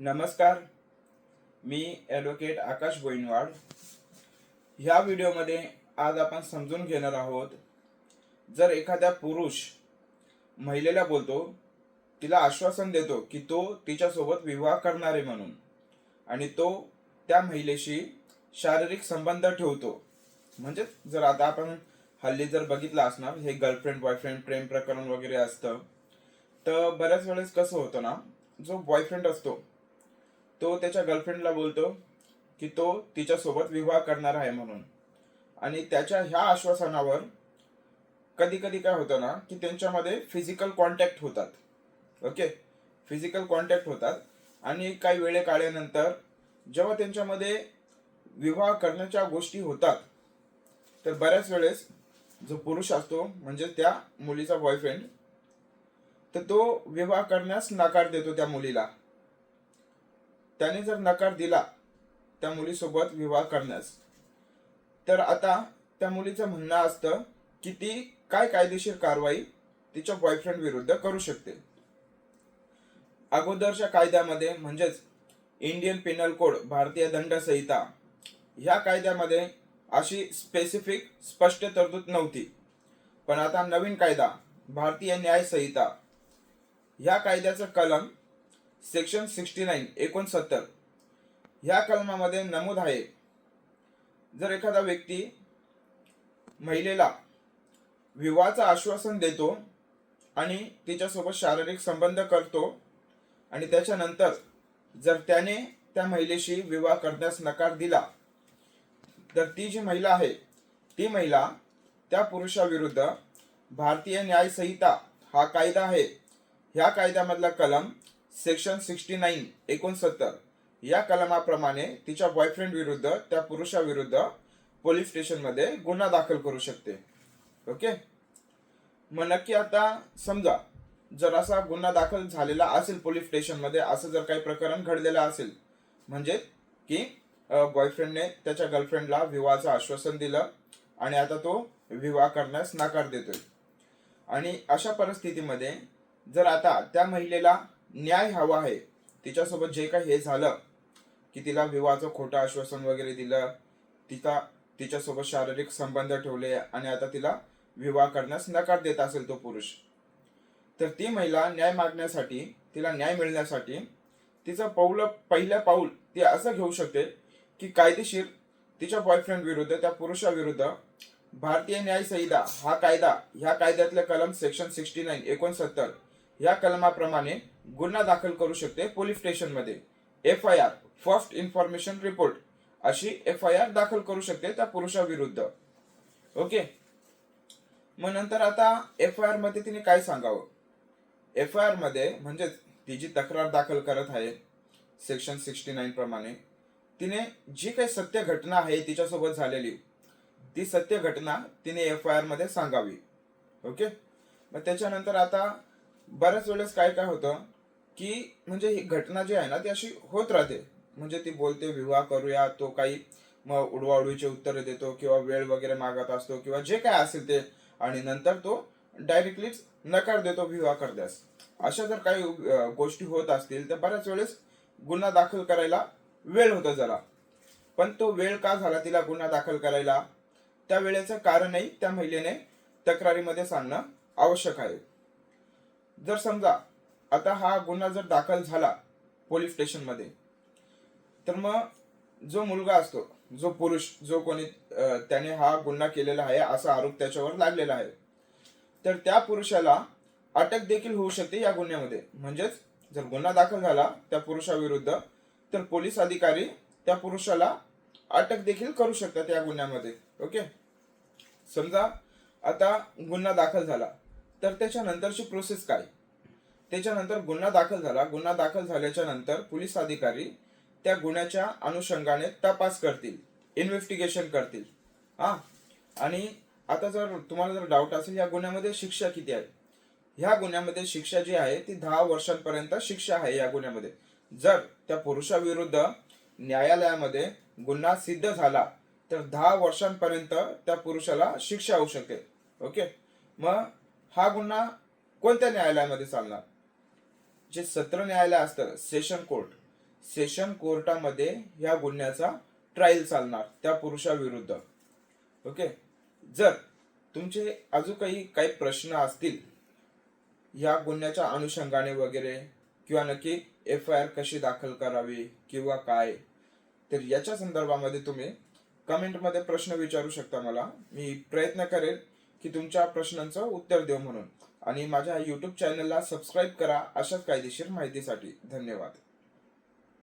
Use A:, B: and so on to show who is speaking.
A: नमस्कार. मी ॲडव्होकेट आकाश बोईनवाड ह्या व्हिडिओमध्ये आज आपण समजून घेणार आहोत जर एखाद्या पुरुष महिलेला बोलतो तिला आश्वासन देतो की तो तिच्यासोबत विवाह करणार आहे म्हणून आणि तो त्या महिलेशी शारीरिक संबंध ठेवतो. म्हणजेच जर आता आपण हल्ली जर बघितलं असणार हे गर्लफ्रेंड बॉयफ्रेंड प्रेम प्रकरण वगैरे असतं तर बऱ्याच वेळेस कसं होतं ना जो बॉयफ्रेंड असतो तो त्याच्या गर्लफ्रेंडला बोलतो की तो तिच्यासोबत विवाह करणार आहे म्हणून. आणि त्याच्या ह्या आश्वासनावर कधी कधी काय होतं ना की त्यांच्यामध्ये फिजिकल कॉन्टॅक्ट होतात. ओके फिजिकल कॉन्टॅक्ट होतात. आणि काही वेळे काळानंतर जेव्हा त्यांच्यामध्ये विवाह करण्याच्या गोष्टी होतात तर बऱ्याच वेळेस जो पुरुष असतो म्हणजे त्या मुलीचा बॉयफ्रेंड तर तो विवाह करण्यास नकार देतो त्या मुलीला. त्याने जर नकार दिला त्या मुलीसोबत विवाह करण्यास तर आता त्या मुलीचं म्हणणं असतं की ती काय कायदेशीर कारवाई तिच्या बॉयफ्रेंड विरुद्ध करू शकते. अगोदरच्या कायद्यामध्ये म्हणजेच इंडियन पिनल कोड भारतीय दंड संहिता ह्या कायद्यामध्ये अशी स्पेसिफिक स्पष्ट तरतूद नव्हती. पण आता नवीन कायदा भारतीय न्याय संहिता ह्या कायद्याचं कलम सेक्शन सिक्स्टी नाईन एकोणसत्तर. ह्या कलमामध्ये नमूद आहे. जर एखादा व्यक्ती महिलेला विवाहाचं आश्वासन देतो आणि तिच्यासोबत शारीरिक संबंध करतो आणि त्याच्यानंतर जर त्याने त्या महिलेशी विवाह करण्यास नकार दिला तर ती जी महिला आहे ती महिला त्या पुरुषाविरुद्ध भारतीय न्यायसंहिता हा कायदा आहे. ह्या कायद्यामधला कलम सेक्शन सिक्स्टी नाईन एकोणसत्तर या कलमाप्रमाणे तिच्या बॉयफ्रेंड विरुद्ध त्या पुरुषाविरुद्ध पोलीस स्टेशनमध्ये गुन्हा दाखल करू शकते. ओके मग नक्की आता समजा जर असा गुन्हा दाखल झालेला असेल पोलीस स्टेशनमध्ये असं जर काही प्रकरण घडलेलं असेल म्हणजे की बॉयफ्रेंडने त्याच्या गर्लफ्रेंडला विवाहाचं आश्वासन दिलं आणि आता तो विवाह करण्यास नकार देतोय. आणि अशा परिस्थितीमध्ये जर आता त्या महिलेला न्याय हवा आहे. तिच्यासोबत जे काही हे झालं की तिला विवाहाचं खोटं आश्वासन वगैरे दिलं तिचा तिच्यासोबत शारीरिक संबंध ठेवले आणि आता तिला विवाह करण्यास नकार देत असेल तो पुरुष. तर ती महिला न्याय मागण्यासाठी तिला न्याय मिळण्यासाठी तिचं पाऊल पहिलं पाऊल ती असं घेऊ शकते की कायदेशीर तिच्या बॉयफ्रेंड विरुद्ध त्या पुरुषाविरुद्ध भारतीय न्याय संहिता हा कायदा ह्या कायद्यातले कलम सेक्शन सिक्स्टी नाईन एकोणसत्तर या कलमाप्रमाणे गुन्हा दाखल करू शकते पोलीस स्टेशनमध्ये. F I R first information report अशी एफ आय आर दाखल करू शकते त्या पुरुषाविरुद्ध. ओके मग नंतर आता एफ आय आरमध्ये तिने काय सांगावं? एफ आय आरमध्ये म्हणजे ती जी तक्रार दाखल करत आहे सेक्शन सिक्स्टी नाईन प्रमाणे तिने जी काही सत्य घटना आहे तिच्यासोबत झालेली ती सत्य घटना तिने एफ आय आरमध्ये सांगावी. ओके मग त्याच्यानंतर आता बऱ्याच वेळेस काय काय होतं की म्हणजे ही घटना जी आहे ना ती अशी होत राहते. म्हणजे ती बोलते विवाह करूया तो काही मग उडवाउडवीचे उत्तरे देतो किंवा वेळ वगैरे मागत असतो किंवा जे काय असेल ते. आणि नंतर तो डायरेक्टलीच नकार देतो विवाह करण्यास. अशा जर काही गोष्टी होत असतील तर बऱ्याच वेळेस गुन्हा दाखल करायला वेळ होतो जरा. पण तो वेळ का झाला तिला गुन्हा दाखल करायला? त्या वेळेचं कारणही त्या महिलेने तक्रारीमध्ये सांगणं आवश्यक आहे. जर समजा आता हा गुन्हा जर दाखल झाला पोलीस स्टेशनमध्ये तर मग जो मुलगा असतो जो पुरुष जो कोणी त्याने हा गुन्हा केलेला आहे असा आरोप त्याच्यावर लागलेला आहे. तर त्या पुरुषाला अटक देखील होऊ शकते या गुन्ह्यामध्ये. म्हणजेच जर गुन्हा दाखल झाला त्या पुरुषाविरुद्ध तर पोलीस अधिकारी त्या पुरुषाला अटक देखील करू शकतात या गुन्ह्यामध्ये. ओके? समजा आता गुन्हा दाखल झाला. तर त्याच्यानंतरची प्रोसेस काय? त्याच्यानंतर गुन्हा दाखल झाला. गुन्हा दाखल झाल्याच्यानंतर पोलीस अधिकारी त्या गुन्ह्याच्या अनुषंगाने तपास करतील. इन्व्हेस्टिगेशन करतील. हा? आणि आता जर तुम्हाला जर डाऊट असेल या गुन्ह्यामध्ये शिक्षा किती आहे? ह्या गुन्ह्यामध्ये शिक्षा जी आहे ती दहा वर्षांपर्यंत शिक्षा आहे या गुन्ह्यामध्ये. जर त्या पुरुषाविरुद्ध न्यायालयामध्ये गुन्हा सिद्ध झाला तर दहा वर्षांपर्यंत त्या पुरुषाला शिक्षा होऊ शकते ओके? मग हा गुन्हा कोणत्या न्यायालयामध्ये चालणार? जे सत्र न्यायालय असतं सेशन कोर्ट. सेशन कोर्टामध्ये ह्या गुन्ह्याचा ट्रायल चालणार त्या पुरुषाविरुद्ध. ओके? जर तुमचे अजून काही काही प्रश्न असतील या गुन्ह्याच्या अनुषंगाने वगैरे किंवा नक्की एफ आय आर कशी दाखल करावी किंवा काय तर याच्या संदर्भामध्ये तुम्ही कमेंटमध्ये प्रश्न विचारू शकता मला. मी प्रयत्न करेल की तुमच्या प्रश्नांचं उत्तर देऊ म्हणून. आणि माझ्या यूट्यूब चॅनलला सबस्क्राईब करा अशाच कायदेशीर माहितीसाठी. धन्यवाद.